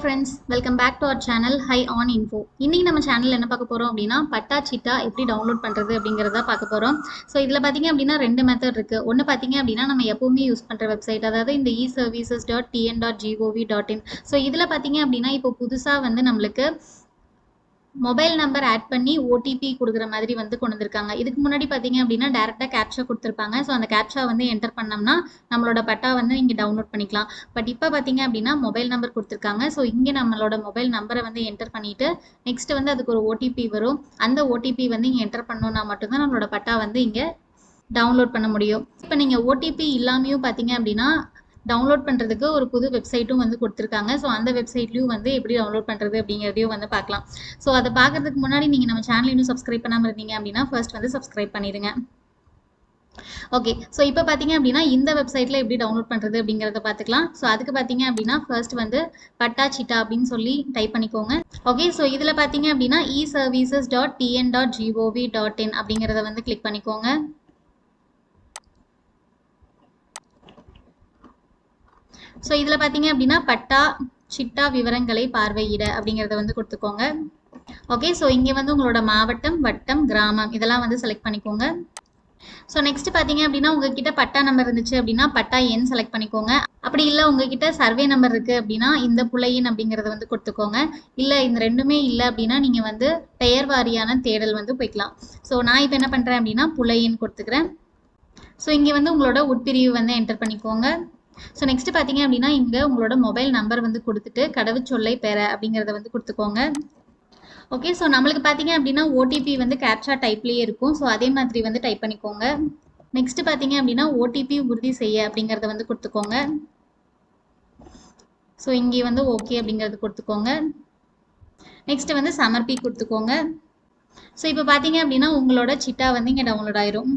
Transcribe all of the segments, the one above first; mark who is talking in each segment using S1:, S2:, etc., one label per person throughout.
S1: Friends welcome back to our channel hi on info இன்னைக்கு நம்ம channel என்ன பார்க்க போறோம் அப்படின்னா பட்டா சிட்டா எப்படி டவுன்லோட் பண்றது அப்படிங்கிறத பார்க்க போறோம். ஸோ இதில் பார்த்தீங்க அப்படின்னா ரெண்டு மெத்தட் இருக்கு. ஒன்று பார்த்தீங்க அப்படின்னா நம்ம எப்பவுமே யூஸ் பண்ற வெப்சைட் அதாவது இந்த e services dot TN dot GOV dot in so இதில் பார்த்தீங்க அப்படின்னா இப்போ புதுசாக வந்து நம்மளுக்கு மொபைல் நம்பர் ஆட் பண்ணி ஓடிபி கொடுக்குற மாதிரி வந்து கொண்டு வந்திருக்காங்க. இதுக்கு முன்னாடி பார்த்தீங்க அப்படின்னா டேரெக்டாக கேப்ஷா கொடுத்துருப்பாங்க. ஸோ அந்த கேப்ஷா வந்து என்டர் பண்ணோம்னா நம்மளோட பட்டா வந்து இங்கே டவுன்லோட் பண்ணிக்கலாம். பட் இப்போ பார்த்தீங்க அப்படின்னா மொபைல் நம்பர் கொடுத்துருக்காங்க. ஸோ இங்கே நம்மளோட மொபைல் நம்பரை வந்து என்டர் பண்ணிட்டு நெக்ஸ்ட் வந்து அதுக்கு ஒரு ஓடிபி வரும். அந்த ஓடிபி வந்து இங்கே என்டர் பண்ணோம்னா மட்டும்தான் நம்மளோட பட்டா வந்து இங்கே டவுன்லோட் பண்ண முடியும். இப்போ நீங்கள் ஓடிபி இல்லாமையும் பார்த்தீங்க அப்படின்னா டவுன்லோட் பண்ணுறதுக்கு ஒரு புது வெப்சைட்டும் வந்து கொடுத்துருக்காங்க. ஸோ அந்த வெப்சைட்லையும் வந்து எப்படி டவுன்லோட் பண்ணுறது அப்படிங்கிறதையும் வந்து பார்க்கலாம். ஸோ அதை பார்க்கறதுக்கு முன்னாடி நீங்கள் நம்ம சேனல் இன்னும் சப்ஸ்கிரைப் பண்ணாமல் இருந்தீங்க அப்படின்னா ஃபர்ஸ்ட் வந்து சப்ஸ்கிரைப் பண்ணிடுங்க. ஓகே ஸோ இப்போ பார்த்தீங்க அப்படின்னா இந்த வெப்சைட்டில் எப்படி டவுன்லோட் பண்ணுறது அப்படிங்கிறத பார்த்துக்கலாம். ஸோ அதுக்கு பார்த்தீங்க அப்படின்னா ஃபர்ஸ்ட் வந்து பட்டா சிட்டா அப்படின்னு சொல்லி டைப் பண்ணிக்கோங்க. ஓகே ஸோ இதில் பார்த்தீங்க அப்படின்னா e services dot TN dot GOV dot in அப்படிங்கிறத வந்து கிளிக் பண்ணிக்கோங்க. ஸோ இதில் பார்த்தீங்க அப்படின்னா பட்டா சிட்டா விவரங்களை பார்வையிட அப்படிங்கிறத வந்து கொடுத்துக்கோங்க. ஓகே ஸோ இங்கே வந்து உங்களோட மாவட்டம் வட்டம் கிராமம் இதெல்லாம் வந்து செலக்ட் பண்ணிக்கோங்க. ஸோ நெக்ஸ்ட் பார்த்தீங்க அப்படின்னா உங்ககிட்ட பட்டா நம்பர் இருந்துச்சு அப்படின்னா பட்டா எண் செலக்ட் பண்ணிக்கோங்க. அப்படி இல்லை உங்ககிட்ட சர்வே நம்பர் இருக்கு அப்படின்னா இந்த புலையின் அப்படிங்கிறத வந்து கொடுத்துக்கோங்க. இல்லை இந்த ரெண்டுமே இல்லை அப்படின்னா நீங்கள் வந்து பெயர் வாரியான தேடல் வந்து போய்க்கலாம். ஸோ நான் இப்போ என்ன பண்ணுறேன் அப்படின்னா புலையின் கொடுத்துக்கிறேன். ஸோ இங்கே வந்து உங்களோட உட்பிரிவு வந்து என்டர் பண்ணிக்கோங்க. ஸோ நெக்ஸ்ட் பார்த்தீங்க அப்படின்னா இங்கே உங்களோட மொபைல் நம்பர் வந்து கொடுத்துட்டு கடவுச்சொல்லை பெற அப்படிங்கிறத வந்து கொடுத்துக்கோங்க. ஓகே ஸோ நம்மளுக்கு பார்த்தீங்க அப்படின்னா ஓடிபி வந்து கேப்சா டைப்லேயே இருக்கும். ஸோ அதே மாதிரி வந்து டைப் பண்ணிக்கோங்க. நெக்ஸ்ட் பார்த்தீங்க அப்படின்னா ஓடிபி உறுதி செய்ய அப்படிங்கிறத வந்து கொடுத்துக்கோங்க. ஸோ இங்கே வந்து ஓகே அப்படிங்கிறது கொடுத்துக்கோங்க. நெக்ஸ்ட் வந்து சமர்ப்பி கொடுத்துக்கோங்க. ஸோ இப்போ பார்த்தீங்க அப்படின்னா உங்களோட சிட்டா வந்து இங்கே டவுன்லோட் ஆயிரும்.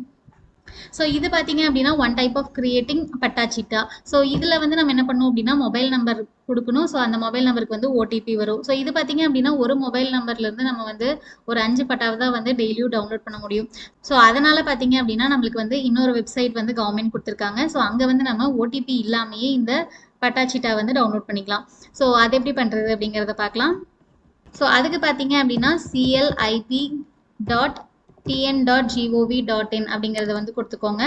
S1: ஸோ இது பார்த்தீங்க அப்படின்னா ஒன் டைப் ஆஃப் கிரியேட்டிங் பட்டாச்சிட்டா. ஸோ இதில் வந்து நம்ம என்ன பண்ணணும் அப்படின்னா மொபைல் நம்பர் கொடுக்கணும். ஸோ அந்த மொபைல் நம்பருக்கு வந்து ஓடிபி வரும். ஸோ இது பார்த்தீங்க அப்படின்னா ஒரு மொபைல் நம்பர்லேருந்து நம்ம வந்து ஒரு அஞ்சு பட்டாவை தான் வந்து டெய்லியும் டவுன்லோட் பண்ண முடியும். ஸோ அதனால் பார்த்தீங்க அப்படின்னா நம்மளுக்கு வந்து இன்னொரு வெப்சைட் வந்து கவர்மெண்ட் கொடுத்துருக்காங்க. ஸோ அங்கே வந்து நம்ம ஓடிபி இல்லாமையே இந்த பட்டாச்சிட்டா வந்து டவுன்லோட் பண்ணிக்கலாம். ஸோ அது எப்படி பண்ணுறது அப்படிங்கிறத பார்க்கலாம் ஸோ அதுக்கு பார்த்தீங்க அப்படின்னா CLIP dot TN dot GOV dot in அப்படிங்கிறத வந்து கொடுத்துக்கோங்க.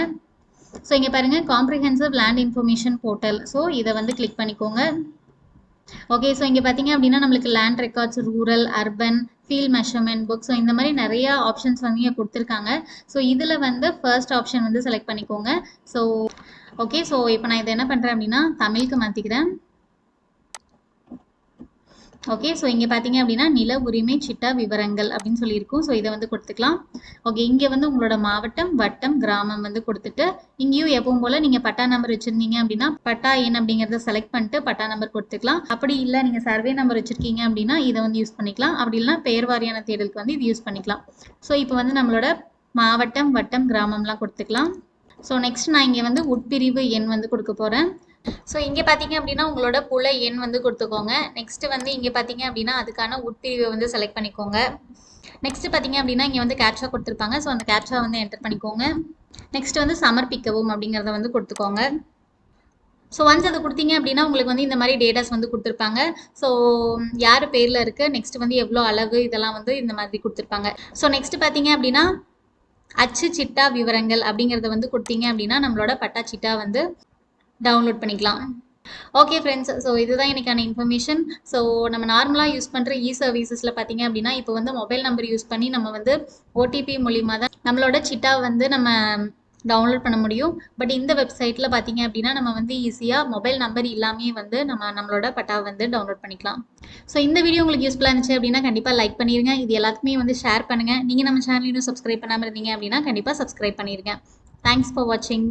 S1: ஸோ இங்கே பாருங்கள் comprehensive land information portal so இதை வந்து கிளிக் பண்ணிக்கோங்க. ஓகே ஸோ இங்கே பார்த்தீங்க அப்படின்னா நம்மளுக்கு land records rural urban field measurement book so இந்த மாதிரி நிறைய ஆப்ஷன்ஸ் வந்து இங்கே கொடுத்துருக்காங்க. ஸோ இதில் வந்து ஃபர்ஸ்ட் ஆப்ஷன் வந்து செலக்ட் பண்ணிக்கோங்க. ஸோ ஓகே ஸோ இப்போ நான் இதை என்ன பண்ணுறேன் அப்படின்னா தமிழுக்கு மாற்றிக்கிறேன் ஓகே ஸோ இங்கே பார்த்தீங்க அப்படின்னா நில உரிமை சிட்டா விவரங்கள் அப்படின்னு சொல்லியிருக்கும். ஸோ இதை வந்து கொடுத்துக்கலாம். ஓகே இங்கே வந்து உங்களோட மாவட்டம் வட்டம் கிராமம் வந்து கொடுத்துட்டு இங்கேயும் எப்பவும் போல் நீங்கள் பட்டா நம்பர் வச்சுருந்தீங்க அப்படின்னா பட்டா எண் அப்படிங்கிறத செலக்ட் பண்ணிட்டு பட்டா நம்பர் கொடுத்துக்கலாம். அப்படி இல்லை நீங்கள் சர்வே நம்பர் வச்சுருக்கீங்க அப்படின்னா இதை வந்து யூஸ் பண்ணிக்கலாம். அப்படி இல்லைனா பெயர் வாரியான தேடலுக்கு வந்து இது யூஸ் பண்ணிக்கலாம். ஸோ இப்போ வந்து நம்மளோட மாவட்டம் வட்டம் கிராமம்லாம் கொடுத்துக்கலாம். ஸோ நெக்ஸ்ட் நான் இங்கே வந்து உட்பிரிவு எண் வந்து கொடுக்க போகிறேன் ஸோ இங்கே பார்த்தீங்க அப்படின்னா உங்களோட புல எண் வந்து கொடுத்துக்கோங்க. நெக்ஸ்ட் வந்து இங்கே பார்த்தீங்க அப்படின்னா அதுக்கான உட்பிரிவை வந்து செலக்ட் பண்ணிக்கோங்க. நெக்ஸ்ட் பார்த்தீங்க அப்படின்னா இங்கே வந்து கேப்ஷா கொடுத்துருப்பாங்க. ஸோ அந்த கேப்ஷா வந்து என்டர் பண்ணிக்கோங்க. நெக்ஸ்ட் வந்து சமர்ப்பிக்கவும் அப்படிங்கிறத வந்து கொடுத்துக்கோங்க. ஸோ ஒன்ஸ் அதை கொடுத்தீங்க அப்படின்னா உங்களுக்கு வந்து இந்த மாதிரி டேட்டாஸ் வந்து கொடுத்துருப்பாங்க. ஸோ யார் பேரில் இருக்குது நெக்ஸ்ட் வந்து எவ்வளோ அளவு இதெல்லாம் வந்து இந்த மாதிரி கொடுத்துருப்பாங்க. ஸோ நெக்ஸ்ட் பார்த்தீங்க அப்படின்னா அச்சு சிட்டா விவரங்கள் அப்படிங்கிறத வந்து கொடுத்தீங்க அப்படின்னா நம்மளோட பட்டா சிட்டா வந்து டவுன்லோட் பண்ணிக்கலாம். ஓகே ஃப்ரெண்ட்ஸ் ஸோ இதுதான் எனக்கான இன்ஃபர்மேஷன் ஸோ நம்ம நார்மலாக யூஸ் பண்ணுற இ சர்வீசஸில் பார்த்தீங்க அப்படின்னா இப்போ வந்து மொபைல் நம்பர் யூஸ் பண்ணி நம்ம வந்து ஓடிபி மூலியமாக தான் நம்மளோட சிட்டா வந்து நம்ம டவுன்லோட் பண்ண முடியும். பட் இந்த வெப்சைட்டில் பார்த்தீங்க அப்படின்னா நம்ம வந்து ஈஸியாக மொபைல் நம்பர் இல்லாமே வந்து நம்ம நம்மளோட பட்டா வந்து டவுன்லோட் பண்ணிக்கலாம். ஸோ இந்த வீடியோ உங்களுக்கு யூஸ்ஃபுல்லாக இருந்துச்சு அப்படின்னா கண்டிப்பாக லைக் பண்ணிடுங்க இது எல்லாத்துக்குமே வந்து ஷேர் பண்ணுங்கள் நீங்கள் நம்ம சேனல் இன்னும் சப்ஸ்கிரைப் பண்ணாமல் இருந்தீங்க அப்படின்னா கண்டிப்பாக சப்ஸ்கிரைப் பண்ணிடுங்க தேங்க்ஸ் ஃபார் வாட்சிங்